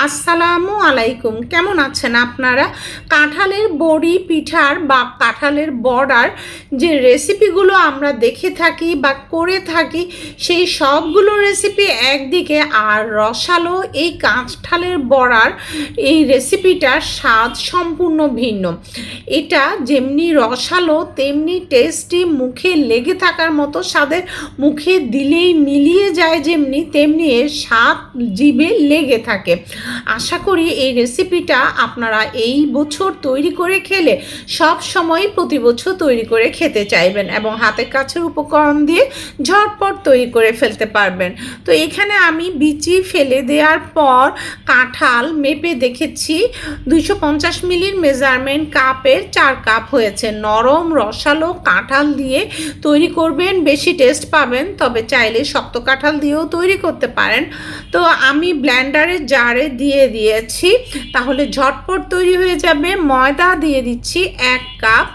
আসসালামু আলাইকুম। কেমন আছেন আপনারা? কাঁঠালের বড়ি পিঠার বা কাঁঠালের বড়ার যে রেসিপিগুলো আমরা দেখে থাকি বা করে থাকি, সেই সবগুলো রেসিপি একদিকে আর রসালো এই কাঁঠালের বড়ার এই রেসিপিটার স্বাদ সম্পূর্ণ ভিন্ন। এটা যেমনি রসালো, তেমনি টেস্টি মুখে লেগে থাকার মতো, স্বাদের মুখে দিলেই মিলিয়ে যায় যেমনি, তেমনি এর স্বাদ জিভে লেগে থাকে। আশা করি এই রেসিপিটা আপনারা এই বছর তৈরি করে খেলে সব সময় প্রতি বছর তৈরি করে খেতে চাইবেন এবং হাতের কাছের উপকরণ দিয়ে ঝটপট তৈরি করে ফেলতে পারবেন। তো এখানে আমি বিচি ফেলে দেওয়ার পর কাঁঠাল মেপে দেখেছি, দুইশো পঞ্চাশ মিলির মেজারমেন্ট কাপের চার কাপ হয়েছে। নরম, রসালো কাঁঠাল দিয়ে তৈরি করবেন, বেশি টেস্ট পাবেন, তবে চাইলে শক্ত কাঁঠাল দিয়েও তৈরি করতে পারেন। তো আমি ব্ল্যান্ডারের জারে দিয়ে দিয়েছি। তাহলে ঝটপট তৈরি হয়ে যাবে। ময়দা দিয়ে দিচ্ছি এক কাপ।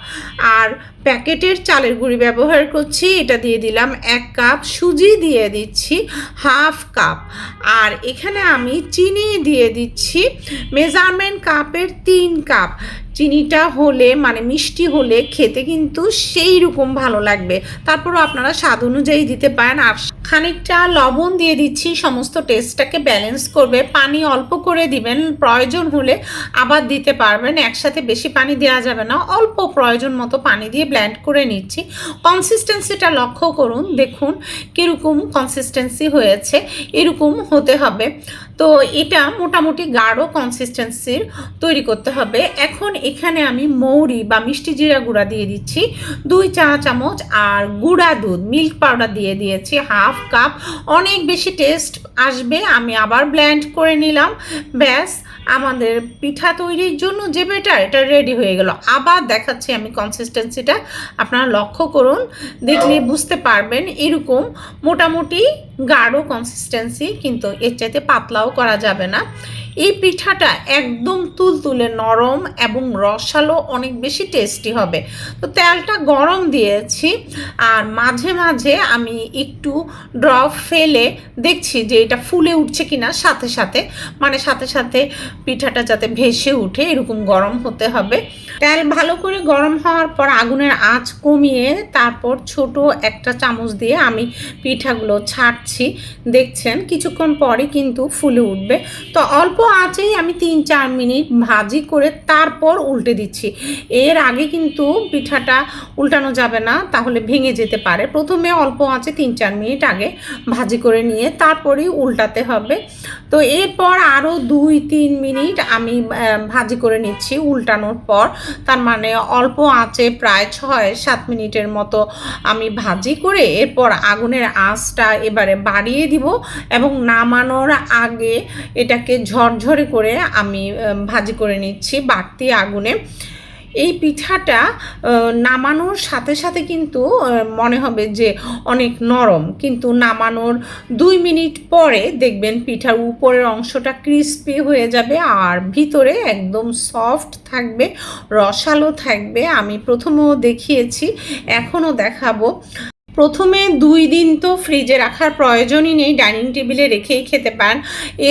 আর প্যাকেটের চালের গুঁড়ি ব্যবহার করছি, এটা দিয়ে দিলাম এক কাপ। সুজি দিয়ে দিচ্ছি হাফ কাপ। আর এখানে আমি চিনি দিয়ে দিচ্ছি। মেজারমেন্ট কাপের তিন কাপ। চিনিটা হলে মানে মিষ্টি হলে খেতে কিন্তু সেই রকম ভালো লাগবে। তারপরও আপনারা স্বাদ অনুযায়ী দিতে পারেন। আর খানিকটা লবণ দিয়ে দিচ্ছি, সমস্ত টেস্টটাকে ব্যালেন্স করবে। পানি অল্প করে দিবেন, প্রয়োজন হলে আবার দিতে পারবেন। একসাথে বেশি পানি দেওয়া যাবে না, অল্প প্রয়োজন মতো পানি দিয়ে ব্ল্যান্ড করে নিচ্ছি। কনসিস্টেন্সিটা লক্ষ্য করুন, দেখুন কীরকম কনসিস্টেন্সি হয়েছে, এরকম হতে হবে। তো এটা মোটামুটি গাঢ় কনসিস্টেন্সির তৈরি করতে হবে। এখন এখানে আমি মৌরি বা মিষ্টি জিরা গুঁড়া দিয়ে দিচ্ছি। দুই চা চামচ আর গুঁড়া দুধ মিল্ক পাউডার দিয়ে দিয়েছি হাফ কাপ অনেক বেশি টেস্ট আসবে, আমি আবার ব্ল্যান্ড করে নিলাম। ব্যাস, আমাদের পিঠা তৈরির জন্য যে বেটার, এটা রেডি হয়ে গেল। আবার দেখাচ্ছি আমি কনসিস্টেন্সিটা আপনারা লক্ষ্য করুন, দেখলে বুঝতে পারবেন, এরকম মোটামুটি গাঢ় কনসিস্টেন্সি কিন্তু এর চাইতে পাতলাও করা যাবে না। এই পিঠাটা একদম তুলতুলে নরম এবং রসালো অনেক বেশি টেস্টি হবে। তো তেলটা গরম দিয়েছি, আর মাঝে মাঝে আমি একটু ড্রপ ফেলে দেখছি যে এটা ফুলে উঠছে কিনা সাথে সাথে। মানে সাথে সাথে পিঠাটা যাতে ভেসে উঠে, এরকম গরম হতে হবে। তেল ভালো করে গরম হওয়ার পর আগুনের আঁচ কমিয়ে তারপর ছোট একটা চামচ দিয়ে আমি পিঠাগুলো ছাড়ছি। দেখছেন, কিছুক্ষণ পরে কিন্তু ফুলে উঠবে। তো অল্প আঁচেই আমি তিন চার মিনিট ভাজি করে তারপর উল্টে দিচ্ছি। এর আগে কিন্তু পিঠাটা উল্টানো যাবে না, তাহলে ভেঙে যেতে পারে। প্রথমে অল্প আঁচে তিন চার মিনিট আগে ভাজি করে নিয়ে তারপরেই উল্টাতে হবে। তো এরপর আরও দুই তিন মিনিট আমি ভাজি করে নিচ্ছি উল্টানোর পর। তার মানে অল্প আঁচে প্রায় ছয় সাত মিনিটের মতো আমি ভাজি করে এরপর আগুনের আঁচটা এবারে বাড়িয়ে দিব এবং নামানোর আগে এটাকে ঝরঝরে করে আমি ভাজি করে নিচ্ছি বাড়তি আগুনে। এই পিঠাটা নামানোর সাথে সাথে কিন্তু মনে হবে যে অনেক নরম। কিন্তু নামানোর দুই মিনিট পরে দেখবেন পিঠার উপরের অংশটা ক্রিস্পি হয়ে যাবে আর ভিতরে একদম সফট থাকবে, রসালো থাকবে। আমি প্রথমেও দেখিয়েছি, এখনও দেখাবো। প্রথমে দুই দিন তো ফ্রিজে রাখার প্রয়োজনই নেই ডাইনিং টেবিলে রেখেই খেতে পারেন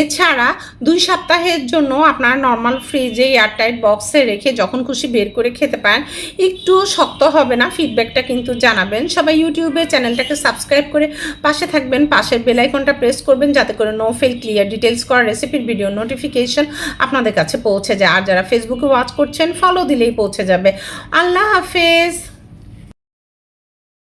এছাড়া দুই সপ্তাহের জন্য আপনার নর্মাল ফ্রিজে এয়ারটাইট বক্সে রেখে যখন খুশি বের করে খেতে পারেন একটু শক্ত হবে না ফিডব্যাকটা কিন্তু জানাবেন। সবাই ইউটিউবে চ্যানেলটাকে সাবস্ক্রাইব করে পাশে থাকবেন, পাশের বেলাইকনটা প্রেস করবেন, যাতে করে নো ফেল ক্লিয়ার ডিটেলস করা রেসিপির ভিডিও নোটিফিকেশন আপনাদের কাছে পৌঁছে যায়। আর যারা ফেসবুকে ওয়াচ করছেন ফলো দিলেই পৌঁছে যাবে। আল্লাহ হাফেজ!